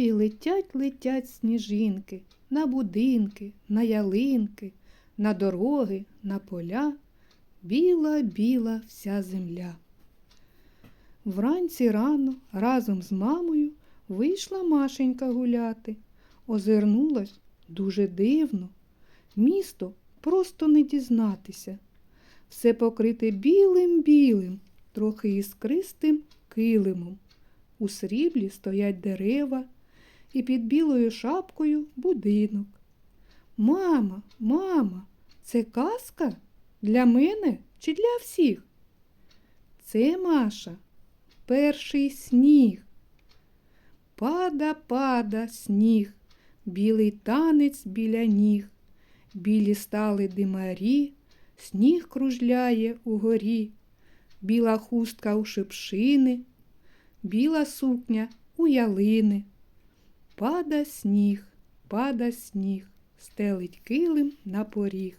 Ой, летять, летять сніжинки на будинки, на ялинки, на дороги, на поля. Біла, біла вся земля. Вранці рано разом з мамою вийшла Машенька гуляти. Озирнулась дуже дивно. Місто просто не дізнатися. Все покрите білим-білим, трохи іскристим килимом. У сріблі стоять дерева, і під білою шапкою будинок. Мама, мама, це казка для мене чи для всіх? Це Маша, перший сніг. Пада, пада сніг, білий танець біля ніг, білі стали димарі, сніг кружляє угорі, біла хустка у шипшини, біла сукня у ялини. Пада сніг, пада сніг, стелить килим на поріг.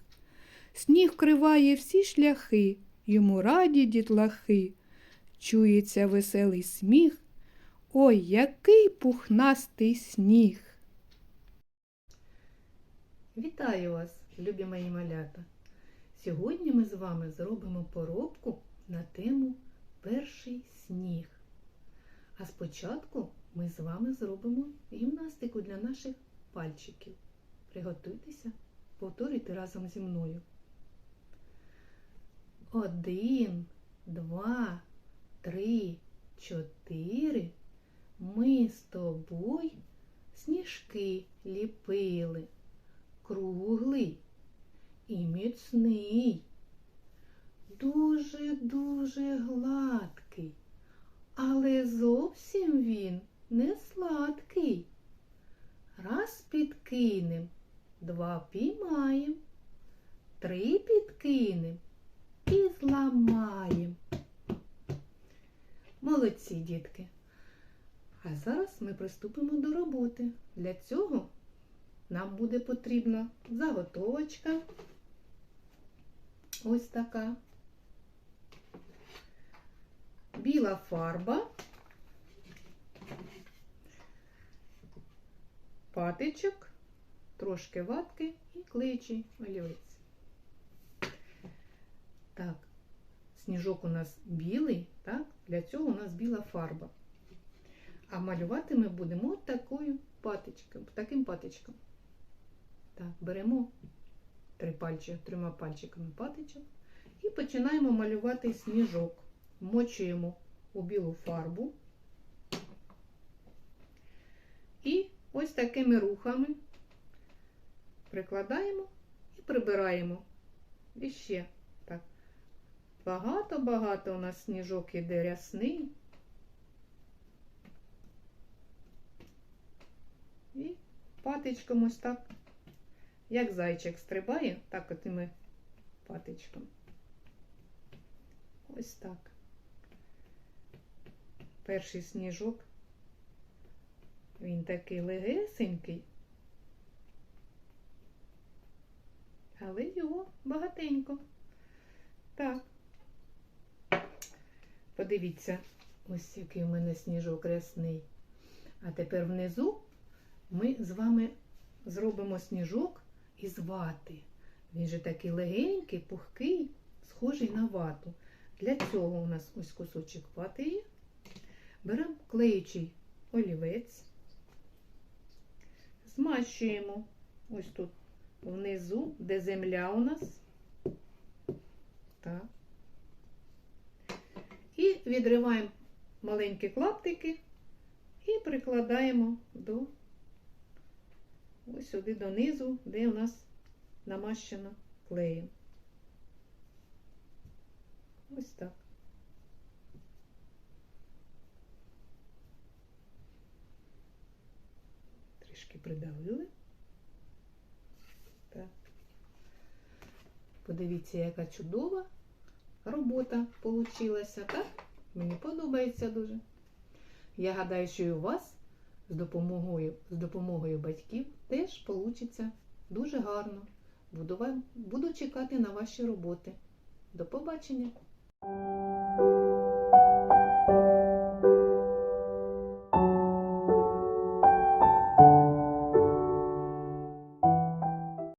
Сніг вкриває всі шляхи, йому раді дітлахи. Чується веселий сміх. Ой, який пухнастий сніг. Вітаю вас, любі мої малята. Сьогодні ми з вами зробимо поробку на тему Перший сніг. А спочатку ми з вами зробимо гімнастику для наших пальчиків. Приготуйтеся, повторюйте разом зі мною. Один, два, три, чотири. Ми з тобою сніжки ліпили. Круглий і міцний. Дуже-дуже гладкий, але зовсім він не сладкий. Раз підкинем, два піймаєм, три підкинем і зламаєм. Молодці, дітки. А зараз ми приступимо до роботи. Для цього нам буде потрібна заготовочка. Ось така. Біла фарба, патичок, трошки ватки і клеючий олівець. Так, сніжок у нас білий, так? Для цього у нас біла фарба. А малювати ми будемо такою патичком, таким патичком. Так, беремо три пальчики, трьома пальчиками патичок і починаємо малювати сніжок. Вмочуємо у білу фарбу. І ось такими рухами прикладаємо і прибираємо. І ще так. Багато-багато у нас сніжок іде рясний. І патичком ось так, як зайчик стрибає, так от і патичком. Ось так. Перший сніжок, він такий легесенький, але його багатенько. Так. Подивіться, ось який у мене сніжок рясний. А тепер внизу ми з вами зробимо сніжок із вати. Він же такий легенький, пухкий, схожий на вату. Для цього у нас ось кусочок вати. Беремо клеючий олівець, змащуємо ось тут внизу, де земля у нас. Так. І відриваємо маленькі клаптики і прикладаємо до ось сюди донизу, де у нас намащено клеєм. Ось так. Трішки придавили. Так. Подивіться, яка чудова робота получилася, так? Мені подобається дуже. Я гадаю, що і у вас з допомогою, з допомогою батьків теж вийде дуже гарно. Буду, буду чекати на ваші роботи. До побачення!